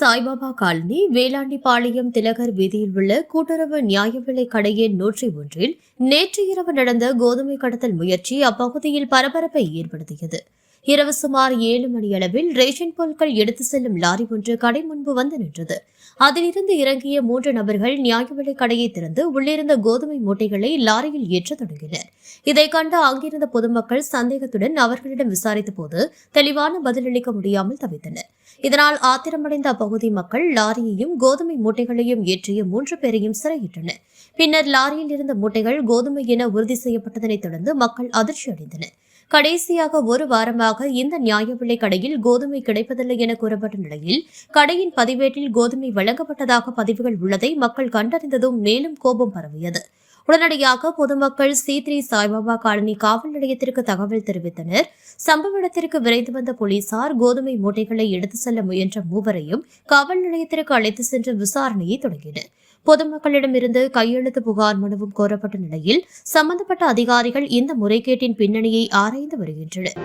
Saibaba colony Velandipalayam திலகர் வீதியில் உள்ள கூட்டுறவு நியாய விலை கடையின் நூற்றி ஒன்றில் நேற்று இரவு நடந்த கோதுமை கடத்தல் முயற்சி அப்பகுதியில் பரபரப்பை ஏற்படுத்தியது. இரவு சுமார் ஏழு மணியளவில் ரேஷன் பொருட்கள் எடுத்து செல்லும் லாரி ஒன்று கடை முன்பு வந்து நின்றது. அதிலிருந்து இறங்கிய மூன்று நபர்கள் நியாய விலை கடையை திறந்து உள்ளிருந்த கோதுமை மூட்டைகளை லாரியில் ஏற்றத் தொடங்கினர். இதை கண்டு அங்கிருந்த பொதுமக்கள் சந்தேகத்துடன் அவர்களிடம் விசாரித்த போது தெளிவான பதிலளிக்க முடியாமல் தவித்தனர். இதனால் ஆத்திரமடைந்த அப்பகுதி மக்கள் லாரியையும் கோதுமை மூட்டைகளையும் ஏற்றிய மூன்று பேரையும் சிறையிட்டனர். பின்னர் லாரியில் இருந்த மூட்டைகள் கோதுமை என உறுதி செய்யப்பட்டதனைத் தொடர்ந்து மக்கள் அதிர்ச்சியடைந்தனர். கடைசியாக ஒரு வாரமாக இந்த நியாய விலை கடையில் கோதுமை கிடைப்பதில்லை என கூறப்பட்ட நிலையில் கடையின் பதிவேட்டில் கோதுமை வழங்கப்பட்டதாக பதிவுகள் உள்ளதை மக்கள் கண்டறிந்ததும் மேலும் கோபம் பரவியது. உடனடியாக பொதுமக்கள் சி த்ரீ சாய்பாபா காலனி காவல் நிலையத்திற்கு தகவல் தெரிவித்தனர். சம்பவ இடத்திற்கு விரைந்து வந்த போலீசார் கோதுமை மூட்டைகளை எடுத்து செல்ல முயன்ற மூவரையும் காவல் நிலையத்திற்கு அழைத்து சென்று விசாரணையை தொடங்கினர். பொதுமக்களிடமிருந்து கையெழுத்து புகார் மனுவும் கோரப்பட்ட நிலையில் சம்பந்தப்பட்ட அதிகாரிகள் இந்த முறைகேட்டின் பின்னணியை ஆராய்ந்து வருகின்றனர்.